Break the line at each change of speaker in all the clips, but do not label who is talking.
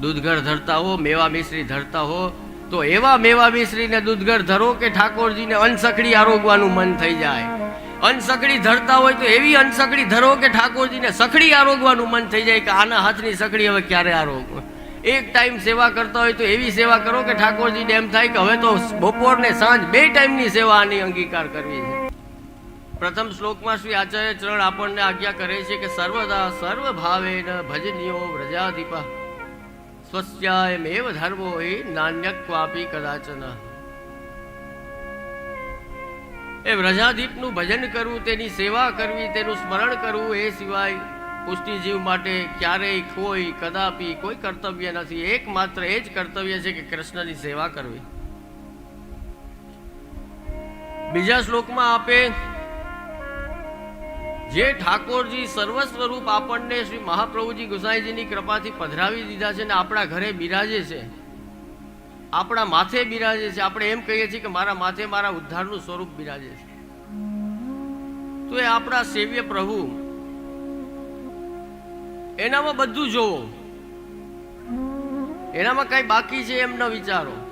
દૂધઘર ધરતા હો, મેવા મિશ્રી ધરતા હો, તો એવા મેવા મિશ્રીને દૂધઘર ધરો કે ઠાકોરજીને અનસખડી આરોગવાનું મન થઈ જાય. અનસખડી ધરતા હોય તો એવી અનસખડી ધરો કે ઠાકોરજીને સખડી આરોગવાનું મન થઈ જાય કે આના હાથની સખડી હવે ક્યારે આરોગ એક ટાઈમ સેવા કરતા હોય તો એવી સેવા કરો કે ઠાકોરજીને એમ થાય કે હવે તો બપોર ને સાંજ બે ટાઈમની સેવા આની અંગીકાર કરવી છે. પ્રથમ શ્લોકમાં શ્રી આચાર્ય ચરણ આપણને આજ્ઞા કરે છે કે સર્વદા સર્વ ભાવે ભજનીયો વ્રજાધિપા સ્વસ્યાયમેવ ધર્મો હિ નાન્યક્વાપી કદાચન એ વ્રજાદીપનું ભજન કરવું તેની સેવા કરવી, તેનું સ્મરણ કરવું એ સિવાય પુષ્ટિજીવ માટે ક્યારેય કોઈ, કદાપી કોઈ કર્તવ્ય નથી, એકમાત્ર એ જ કર્તવ્ય છે કે કૃષ્ણની સેવા કરવી. બીજા શ્લોકમાં આપે જે ઠાકોરજી સર્વ સ્વરૂપ આપણને શ્રી મહાપ્રભુજી ગુસાઈજીની કૃપાથી પધરાવી દીધા છે ને આપણા ઘરે બિરાજે છે. આપણા માથે બિરાજે છે. આપણે એમ કહીએ છીએ કે મારા માથે મારા ઉદ્ધારનું સ્વરૂપ બિરાજે છે. તો એ આપણા સેવ્ય પ્રભુ. એનામાં બધું જોવો. એનામાં કઈ બાકી છે એમ ન વિચારો.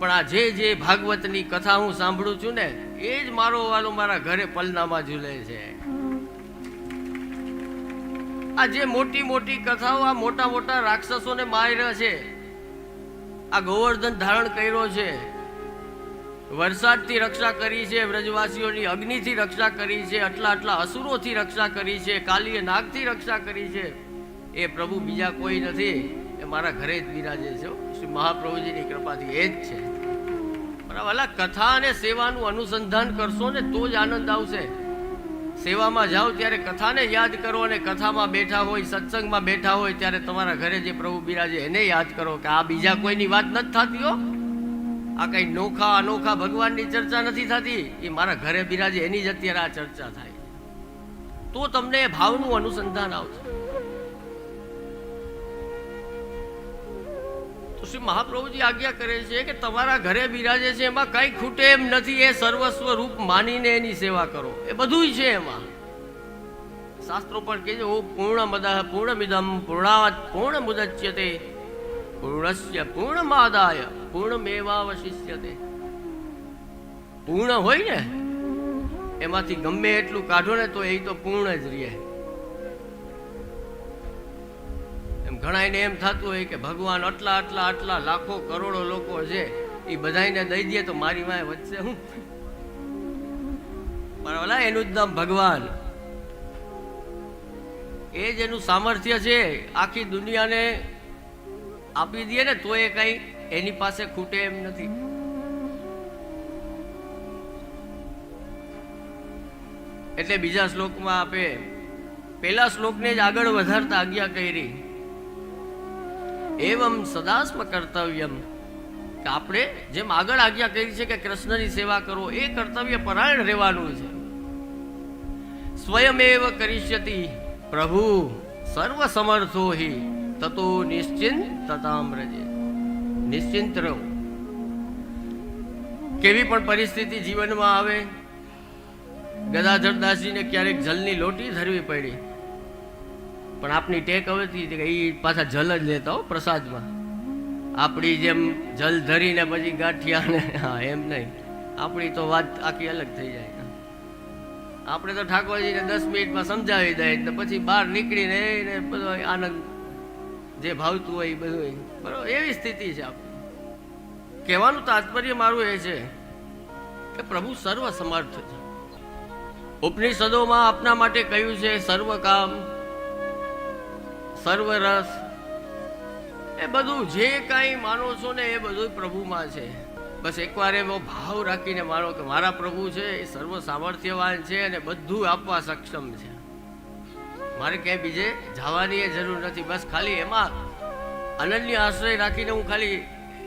પણ આ જે જે ભાગવતની કથા હું સાંભળું છું ને, એ જ મારો વાલો મારા ઘરે પલનામાં ઝૂલે છે આ જે મોટી મોટી કથાઓ આ મોટા મોટા રાક્ષસોને માર્યા છે, આ ગોવર્ધન ધારણ કર્યો છે, વરસાદથી રક્ષા કરી છે, વ્રજવાસીઓની અગ્નિથી રક્ષા કરી છે, આટલા આટલા અસુરોથી રક્ષા કરી છે કાલીએ નાગથી રક્ષા કરી છે, એ પ્રભુ બીજા કોઈ નથી, એ મારા ઘરે જ બિરાજે છે. શ્રી મહાપ્રભુજીની કૃપાથી એ જ છે. બરાબર અલા કથા અને સેવાનું અનુસંધાન કરશો ને તો જ આનંદ આવશે. સેવામાં જાઓ ત્યારે કથાને યાદ કરો અને કથામાં બેઠા હોય, સત્સંગમાં બેઠા હોય ત્યારે તમારા ઘરે જે પ્રભુ બિરાજે એને યાદ કરો કે આ બીજા કોઈની વાત નથી થતી હો. આ કઈ નોખા અનોખા ભગવાનની ચર્ચા નથી થતી. એ મારા ઘરે બિરાજે એની જ અત્યારે આ ચર્ચા થાય. તો તમને ભાવનું અનુસંધાન આવશે. તો શ્રી મહાપ્રભુજી આજ્ઞા કરે છે કે તમારા ઘરે બિરાજે છે, એમાં કઈ ખૂટે એમ નથી, એ સર્વસ્વ રૂપ માનીને એની સેવા કરો. એ બધું છે એમાં. શાસ્ત્રો પણ કહે છે, ઓ પૂર્ણ પૂર્ણ પૂર્ણમિદમ પૂર્ણાત પૂર્ણ મુદચ્યતે પૂર્ણસ્ય પૂર્ણમાદાય પૂર્ણમેવાવશિષ્યતે. પૂર્ણ હોય ને, એમાંથી ગમે એટલું કાઢો ને તો એ તો પૂર્ણ જ રહે. એમ ઘણાને એમ થતું હોય કે ભગવાન આટલા આટલા આટલા લાખો કરોડો લોકો છે, એ બધાને દઈ દે તો મારી માય વચ્ચે હું? પણ ઓલા એનું જ નામ ભગવાન. એ જ એનું સામર્થ્ય છે, આખી દુનિયાને આપી દઈએ ને તો એ કઈ એની પાસે ખૂટે એમ નથી. એટલે બીજા શ્લોકમાં આપે પેલા શ્લોકને જ આગળ વધારતા આજ્ઞા કરી. એવમ સદાસ્મ કર્તવ્યમ કે આપણે જેમ આગળ આજ્ઞા કરી છે કે કૃષ્ણની સેવા કરો એ કર્તવ્ય પરાયણ રહેવાનું છે સ્વયમેવ કરિષ્યતિ પ્રભુ સર્વ સમર્થો હિ તતો નિશ્ચિંત તતામ રજે નિશ્ચિંત રહો કેવી પણ પરિસ્થિતિ જીવનમાં આવે ગદાધરદાસજીને ક્યારેક જલની લોટી ધરવી પડી પણ આપની ટેક હવે એ પાછા જલ જ લેતા હો પ્રસાદમાં. આપણી જેમ જલ ધરીને પછી ગાંઠિયા ને હા, એમ નહીં. આપણી તો વાત આખી અલગ થઈ જાય. આપણે તો ઠાકોરજીને દસ મિનિટમાં સમજાવી દઈએ ને પછી બહાર નીકળીને એને બધો આનંદ જે ભાવતું હોય એ બધું બરાબર, એવી સ્થિતિ છે આપણી. કહેવાનું તાત્પર્ય મારું એ છે કે પ્રભુ સર્વ સમર્થ છે. ઉપનિષદોમાં આપના માટે કહ્યું છે સર્વ કામ સર્વ રસ એ બધું જે કાંઈ માનો છો ને એ બધું પ્રભુમાં છે. બસ એકવાર એવો ભાવ રાખીને માનો કે મારા પ્રભુ છે, એ સર્વ સામર્થ્યવાન છે અને બધું આપવા સક્ષમ છે. મારે ક્યાંય બીજે જવાની એ જરૂર નથી. બસ ખાલી એમાં અનન્ય આશ્રય રાખીને હું ખાલી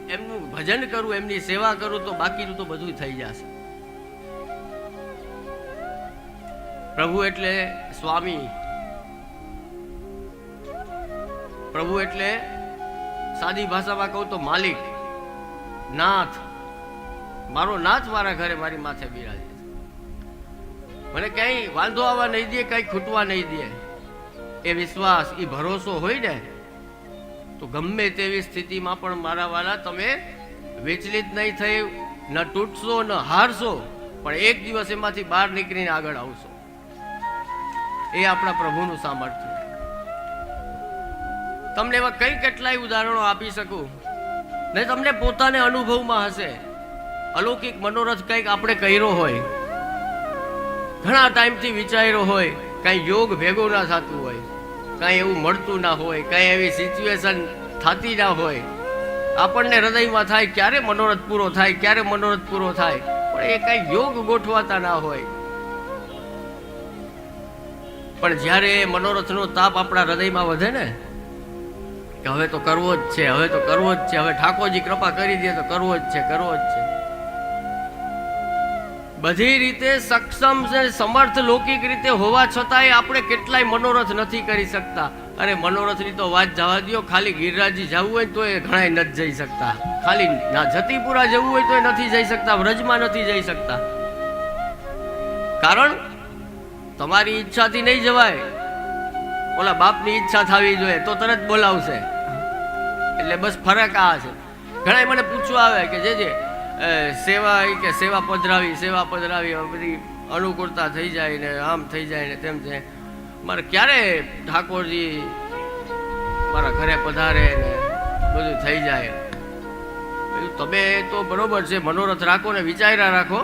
એમનું ભજન કરું, એમની સેવા કરું, તો બાકીનું તો બધું થઈ જશે. પ્રભુ એટલે સ્વામી પ્રભુ એટલે સાદી ભાષામાં કહું તો માલિક, નાથ. મારો નાથ મારા ઘરે મારી માથે બિરાજે મને ક્યાંય વાંધો આવવા નહીં દે કંઈ ખૂટવા નહીં દે. એ વિશ્વાસ, એ ભરોસો હોય ને, તો ગમે તેવી સ્થિતિમાં પણ મારા વાલા તમે વિચલિત નહીં થઈ, ન તૂટશો, ન હારશો, પણ એક દિવસ એમાંથી બહાર નીકળીને આગળ આવશો. એ આપણા પ્રભુનું સામર્થ્ય. તમને એવા કઈ કેટલાય ઉદાહરણો આપી શકું? ને તમને પોતાને અનુભવમાં હશે. અલૌકિક મનોરથ કંઈક આપણે કર્યો હોય. ઘણા ટાઈમથી વિચાર્યો હોય, કાંઈ યોગ ભેગો ના થતું હોય, કાંઈ એવું મળતું ના હોય, કાંઈ એવી સિચ્યુએશન થતી ના હોય. આપણને હૃદયમાં થાય, ક્યારે મનોરથ પૂરો થાય, ક્યારે મનોરથ પૂરો થાય, પણ એ કાંઈ યોગ ગોઠવાતા ના હોય. પણ જ્યારે મનોરથનો તાપ આપણા હૃદયમાં વધે ને કે હવે તો કરવો જ છે, હવે તો કરવો જ છે, હવે ઠાકોરજી કૃપા કરી દે તો કરવો જ છે, કરવો જ છે. બધી રીતે સક્ષમ છે, સમર્થ લૌકિક રીતે હોવા છતાંય આપણે કેટલાય મનોરથ નથી કરી શકતા. અને મનોરથની તો વાત જવા દો ખાલી ગિરિરાજી જવું હોય તો એ ઘણાય નથી જઈ શકતા. ખાલી ના જતીપુરા જવું હોય તો એ નથી જઈ શકતા, વ્રજમાં નથી જઈ શકતા. કારણ, તમારી ઈચ્છાથી નહીં જવાય. ઓલા બાપની ઈચ્છા થવી જોઈએ, તો તરત બોલાવશે. એટલે બસ ફરક આ છે. ઘણા મને પૂછવા આવે કે જે જે સેવા કે સેવા પધરાવી સેવા પધરાવી બધી અનુકૂળતા થઈ જાય ને આમ થઈ જાય ને તેમ છે. મારે ક્યારે ઠાકોરજી મારા ઘરે પધારે ને બધું થઈ જાય? તમે તો બરોબર છે, મનોરથ રાખો ને, વિચાર્યા રાખો.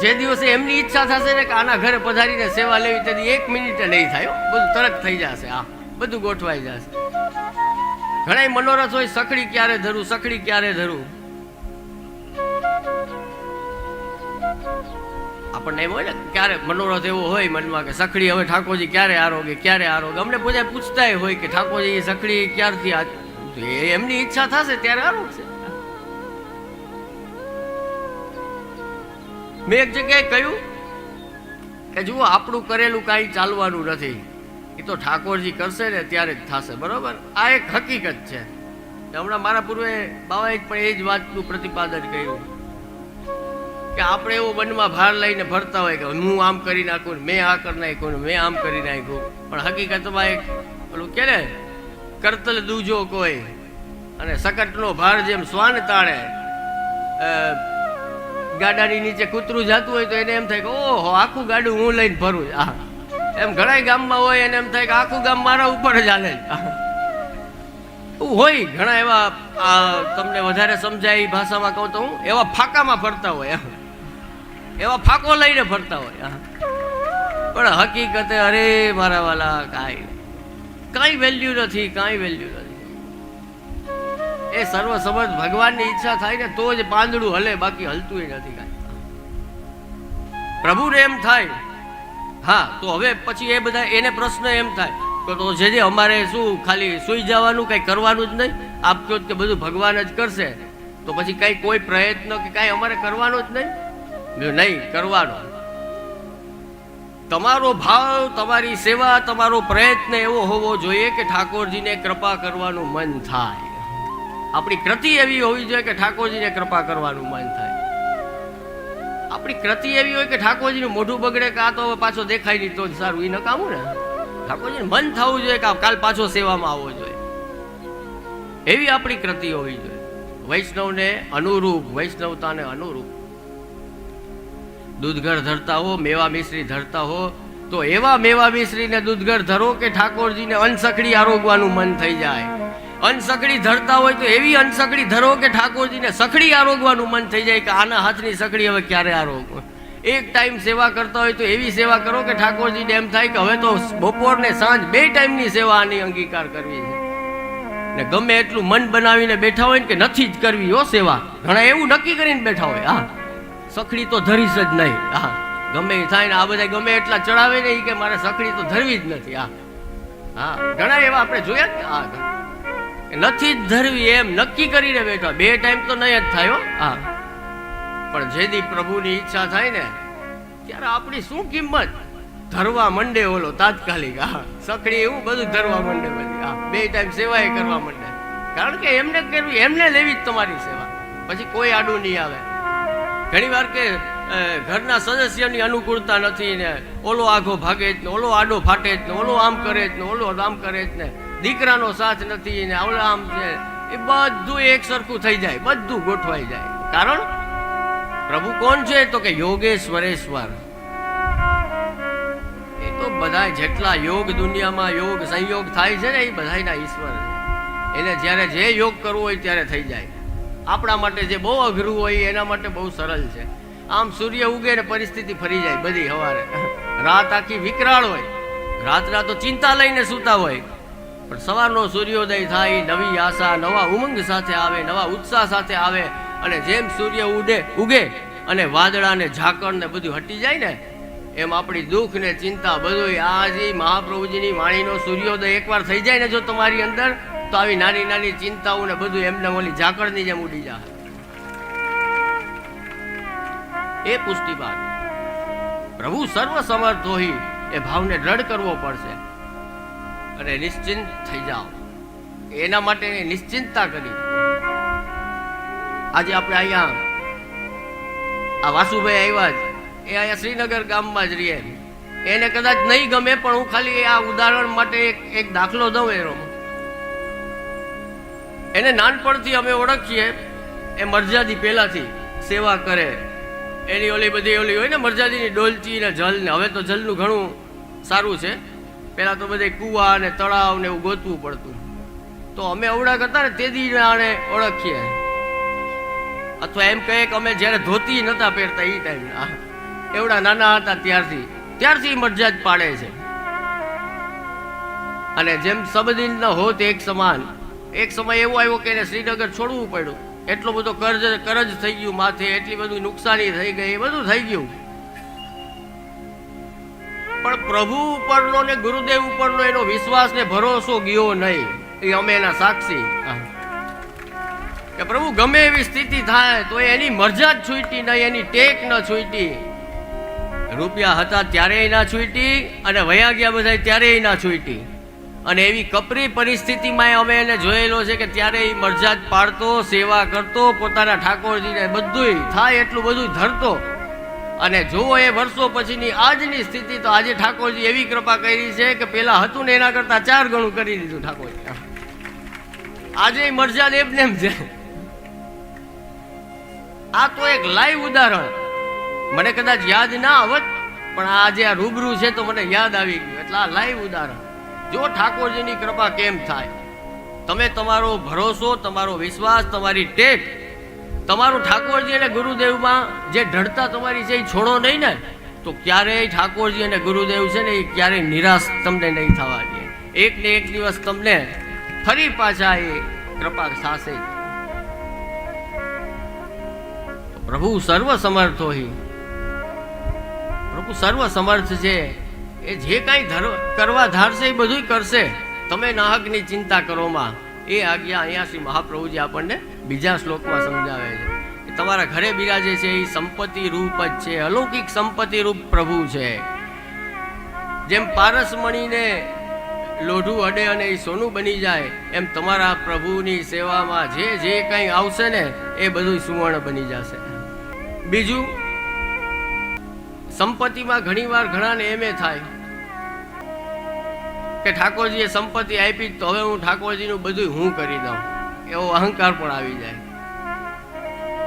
જે દિવસે એમની ઈચ્છા થશે ને કે આના ઘરે પધારીને સેવા લેવી, તેથી એક મિનિટે નહીં થાય બધું તરત થઈ જશે આ બધું ગોઠવાઈ જશે. ઘણા મનોરથ હોય, સખડી ક્યારે ધરું, સખડી ક્યારે ધરું. આપણને એમ હોય ને, ક્યારે મનોરથ એવો હોય મનમાં કે સખડી હવે ઠાકોરજી ક્યારે આરોગે ક્યારે આરોગે? અમને બધા પૂછતાય હોય કે ઠાકોરજી, સખડી ક્યારથી આ? એમની ઈચ્છા થશે, ત્યારે આરોગશે. મેં એક જગ્યાએ કહ્યું કે જુઓ, આપણું કરેલું કાંઈ ચાલવાનું નથી. એ તો ઠાકોરજી કરશે ને ત્યારે જ થશે, બરોબર? આ એક હકીકત છે. હમણાં મારા પૂર્વે બાવાએ પણ એ જ વાતનું પ્રતિપાદન કર્યું. કે આપણે એવો મનમાં ભાર લઈને ફરતા હોય કે હું આમ કરી નાખું મેં આ કરી નાખ્યું મેં આમ કરી નાખ્યું. પણ હકીકતમાં એક પેલું કે ને, કરતલ દૂજો કોઈ અને સકટનો ભાર જેમ શ્વાન તાણે ગાડાની નીચે કૂતરું જતું હોય તો એને એમ થાય કે, ઓહો, આખું ગાડું હું લઈને છું. આ એમ ઘણા ગામમાં હોય એને એમ થાય કે, આખું ગામ મારા ઉપર જ હાલે. હોય ઘણા એવા તમને વધારે સમજાય ભાષામાં કહું તો હું, એવા ફાકામાં ફરતા હોય. એવા ફાકો લઈને ફરતા હોય. પણ હકીકતે અરે મારા વાલા, કાંઈ કાંઈ વેલ્યુ નથી, કાંઈ વેલ્યુ નથી એ સર્વ સમર્થ ભગવાનની ઈચ્છા થાય ને તો જ પાંદડું હલે, બાકી હલતું નથી કાંઈ. પ્રભુને એમ થાય, હા, તો હવે પછી એ બધા એને પ્રશ્ન એમ થાય, તો જે અમારે શું ખાલી સુઈ જવાનું કંઈ કરવાનું જ નહીં? આપ કહો કે બધું ભગવાન જ કરશે, તો પછી કંઈ કોઈ પ્રયત્ન કે કાંઈ અમારે કરવાનો જ નહીં? નહીં, કરવાનો. તમારો ભાવ, તમારી સેવા, તમારો પ્રયત્ન એવો હોવો જોઈએ કે ઠાકોરજીને કૃપા કરવાનું મન થાય. આપણી કૃતિ એવી હોવી જોઈએ કે ઠાકોરજીને કૃપા કરવાનું મન થાય. આપણી કૃતિ એવી હોય કે ઠાકોરજીનું મોઢું બગડે કે આ તો પાછો દેખાય નહીં તો સારું. એ નકામું ને? ઠાકોરજીને મન થવું જોઈએ કે કાલ પાછો સેવામાં આવવો જોઈએ. એવી આપણી કૃતિ હોવી જોઈએ. વૈષ્ણવને અનુરૂપ, વૈષ્ણવતાને અનુરૂપ. દૂધઘર ધરતા હો, મેવા મિશ્રી ધરતા હો, તો એવા મેવા મિશ્રીને દૂધઘર ધરો કે ઠાકોરજીને અનસખડી આરોગવાનું મન થઈ જાય. અનસકડી ધરતા હોય તો એવી અનસકડી ધરો કે ઠાકોરજીને સખડી આરોગવાનું મન થઈ જાય કે આના હાથની સખડી હવે ક્યારે આરોગ? એક ટાઈમ સેવા કરતા હોય તો એવી સેવા કરો કે ઠાકોરજી એમ થાય કે હવે તો બપોર ને સાંજ બે ટાઈમની સેવા આની અંગીકાર કરવી છે. ને ગમે એટલું મન બનાવીને બેઠા હોય ને કે નથી જ કરવી હો સેવા. ઘણા એવું નક્કી કરીને બેઠા હોય, હા. સખડી તો ધરીશ જ નહીં, હા. ગમે થાય ને આ બધા ગમે એટલા ચડાવે ને કે મારે સખડી તો ધરવી જ નથી, હા. હા, ઘણા એવા આપણે જોયા ને હા નથી જ ધરવી એમ નક્કી કરીને બેઠા. બે ટાઈમ તો નહીં જ થાય હા. પણ જેદી પ્રભુની ઈચ્છા થાય ને ત્યારે આપણી શું કિંમત? ધરવા મંડે ઓલો તાત્કાલિક હા. સખડી એવું બધું ધરવા મંડે બધી હા. બે ટાઈમ સેવાય કરવા મંડે. કારણ કે એમને કરવી એમને લેવી જ તમારી સેવા. પછી કોઈ આડું નહીં આવે. ઘણી વાર કે ઘરના સદસ્યની અનુકૂળતા નથી ને ઓલો આઘો ભાગે જ ને ઓલો આડો ફાટે જ ને ઓલો આમ કરે જ ને ઓલો આમ કરે જ ને. દીકરાનો સાથ નથી ને ઓલા આમ છે, એ બધું એક સરખું થઈ જાય, બધું ગોઠવાઈ જાય. કારણ, પ્રભુ કોણ છે? તો કે યોગેશ્વરેશ્વર. એ તો બધા જેટલા યોગ દુનિયામાં યોગ સંયોગ થાય છે ને, એ બધાના ઈશ્વર એને જ્યારે જે યોગ કરવો હોય ત્યારે થઈ જાય. આપણા માટે જે બહુ અઘરું હોય, એના માટે બહુ સરળ છે. આમ સૂર્ય ઉગે ને પરિસ્થિતિ ફરી જાય બધી હવારે. રાત આખી વિકરાળ હોય. રાતના તો ચિંતા લઈને સૂતા હોય. પણ સવારનો સૂર્યોદય થાય, નવી આશા, નવા ઉમંગ સાથે આવે, નવા ઉત્સાહ સાથે આવે અને જેમ સૂર્ય ઉડે, ઉગે અને વાદળા ને ઝાકળ ને બધું હટી જાય ને, એમ આપણી દુઃખ ને ચિંતા બધું આજે મહાપ્રભુજીની વાણીનો સૂર્યોદય એકવાર થઈ જાય ને જો તમારી અંદર, તો આવી નાની નાની ચિંતાઓ ને બધું એમને ઓલી ઝાકળની જેમ ઉડી જાય. એ પુષ્ટિપાત પ્રભુ સર્વ સમર્થ હોય એ ભાવને દ્રઢ કરવો પડશે. અને નિશ્ચિંત થઈ જાઓ. એના માટે નિશ્ચિંતતા કરી. આજે આપણે અહીંયા આ વાસુભાઈ આવ્યા જ. એ અહીંયા શ્રીનગર ગામમાં જ રહીએ એને કદાચ નહીં ગમે, પણ હું ખાલી આ ઉદાહરણ માટે એક એક દાખલો દઉં એનો. એને નાનપણથી અમે ઓળખીએ. એ મરજાદી પહેલાંથી સેવા કરે. એની ઓલી બધી ઓલી હોય ને મરજાદીની ડોલચી ને જલ ને હવે તો જલનું ઘણું સારું છે. પહેલાં તો બધે કૂવા ને તળાવ ને એવું ગોતવું પડતું. તો અમે ઓળખ હતા ને તેદી આને ઓળખીએ. અથવા એમ કહીએ કે અમે જ્યારે ધોતી નતા પહેરતા એ ટાઈમના એવડા નાના હતા ત્યારથી. ત્યારથી મરજા જ પાડે છે. અને જેમ સબદિન ન હોત એક સમાન, એક સમય એવો આવ્યો કે એને શ્રીનગર છોડવું પડ્યું. એટલો બધો કર્જ, કરજ થઈ ગયું માથે, એટલી બધું નુકસાની થઈ ગઈ, એ બધું થઈ ગયું. પણ પ્રભુ ઉપરનો ને ગુરુદેવ ઉપરનો એનો વિશ્વાસ ને ભરોસો ગયો નહીં. એ અમે એના સાક્ષી. કે પ્રભુ ગમે એવી સ્થિતિ થાય તો એની મરજા જ છૂટી નહીં એની ટેક ન છૂટી. રૂપિયા હતા ત્યારેય ના છૂટી અને વયા ગયા બધા ત્યારેય ના છૂટી. અને એવી કપરી પરિસ્થિતિમાં અમે એને જોયેલો છે કે ત્યારે એ મરજાદ પાડતો સેવા કરતો પોતાના ઠાકોરજીને બધુંય થાય એટલું બધું ધરતો. અને જુઓ એ વર્ષો પછીની આજની સ્થિતિ તો આજે ઠાકોરજી એવી કૃપા કરી છે કે પેલા હતું ને એના કરતા ચાર ગણું કરી દીધું ઠાકોરજી. આજે મરજાદ એમ નેમ છે. આ તો એક લાઈવ ઉદાહરણ. મને કદાચ યાદ ના આવત, પણ આ જે આ રૂબરૂ છે તો મને યાદ આવી ગયું. એટલે આ લાઈવ ઉદાહરણ. જો ઠાકોરજીની કૃપા કેમ થાય? તમે તમારો ભરોસો, તમારો વિશ્વાસ, તમારી ટેક તમારું ઠાકોરજી અને ગુરુદેવમાં જે ઢળતા તમારી છે એ છોડો નહીં ને, તો ક્યારેય ઠાકોરજી અને ગુરુદેવ છે ને એ ક્યારેય નિરાશ તમને નહીં થવા દે. એક ને એક દિવસ તમને ફરી પાછા એ કૃપા થશે. પ્રભુ સર્વ સમર્થ હોય પ્રભુ સર્વ સમર્થ છે. એ જે કાંઈ કરવા ધારશે એ બધું કરશે. તમે નાહકની ચિંતા કરોમાં એ આજ્ઞા અહીંયા શ્રી મહાપ્રભુજી આપણને બીજા શ્લોકમાં સમજાવે છે કે તમારા ઘરે બિરાજે છે એ સંપત્તિ રૂપ જ છે, અલૌકિક સંપત્તિ રૂપ પ્રભુ છે. જેમ પારસમણીને લોઢું અડે અને એ સોનું બની જાય, એમ તમારા પ્રભુની સેવામાં જે જે કંઈ આવશે ને, એ બધું સુવર્ણ બની જશે. બીજું, સંપત્તિમાં ઘણીવાર ઘણાને એમ એ થાય કે ઠાકોરજીએ સંપત્તિ આપી તો હવે હું ઠાકોરજીનું બધું હું કરી દઉં. એવો અહંકાર પણ આવી જાય.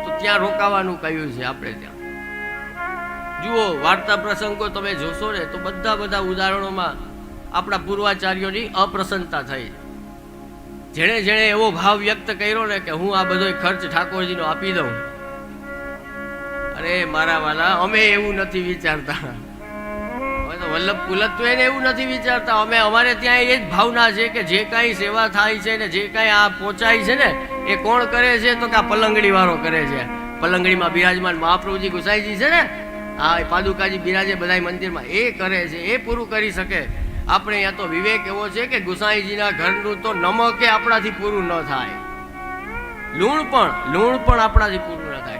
તો ત્યાં રોકાવાનું કહ્યું છે આપણે ત્યાં. જુઓ, વાર્તા પ્રસંગો તમે જોશો ને, તો બધા બધા ઉદાહરણોમાં આપણા પૂર્વાચાર્યોની અપ્રસન્નતા થઈ. જેણે જેણે એવો ભાવ વ્યક્ત કર્યો ને કે હું આ બધો ખર્ચ ઠાકોરજીનો આપી દઉં. અરે, મારા વાલા, અમે એવું નથી વિચારતા. વલ્લભ કુલત એવું નથી વિચારતા. અમે અમારે ત્યાં એ જ ભાવના છે કે જે કાંઈ સેવા થાય છે ને જે કાંઈ આ પહોંચાય છે ને, એ કોણ કરે છે? તો કે આ પલંગડી વાળો કરે છે. પલંગડીમાં બિરાજમાન મહાપ્રભુજી ગુસાઈજી છે ને, આ પાદુકાજી બિરાજે બધા મંદિરમાં. એ કરે છે, એ પૂરું કરી શકે. આપણે અહીંયા તો વિવેક એવો છે કે ગુસાઈજીના ઘરનું તો નમકે આપણાથી પૂરું ન થાય. લૂણ પણ લૂણ પણ આપણાથી પૂરું ન થાય.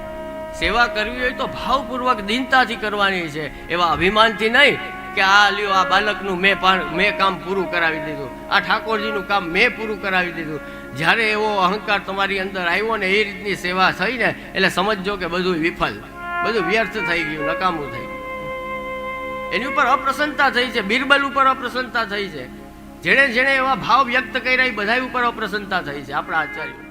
સેવા કરવી હોય તો ભાવપૂર્વક દિનતાથી કરવાની છે. એવા અભિમાનથી નહીં કે આ લ્યો, આ બાલકનું મેં મેં કામ પૂરું કરાવી દીધું. આ ઠાકોરજીનું કામ મેં પૂરું કરાવી દીધું. જ્યારે એવો અહંકાર તમારી અંદર આવ્યો ને, એ રીતની સેવા થઈ ને, એટલે સમજજો કે બધું વિફલ. બધું વ્યર્થ થઈ ગયું, નકામું થઈ ગયું. એની ઉપર અપ્રસન્નતા થઈ છે, બિરબલ ઉપર અપ્રસન્નતા થઈ છે. જેણે જેણે એવા ભાવ વ્યક્ત કર્યા, એ બધા ઉપર અપ્રસન્નતા થઈ છે, આપણા આચાર્ય.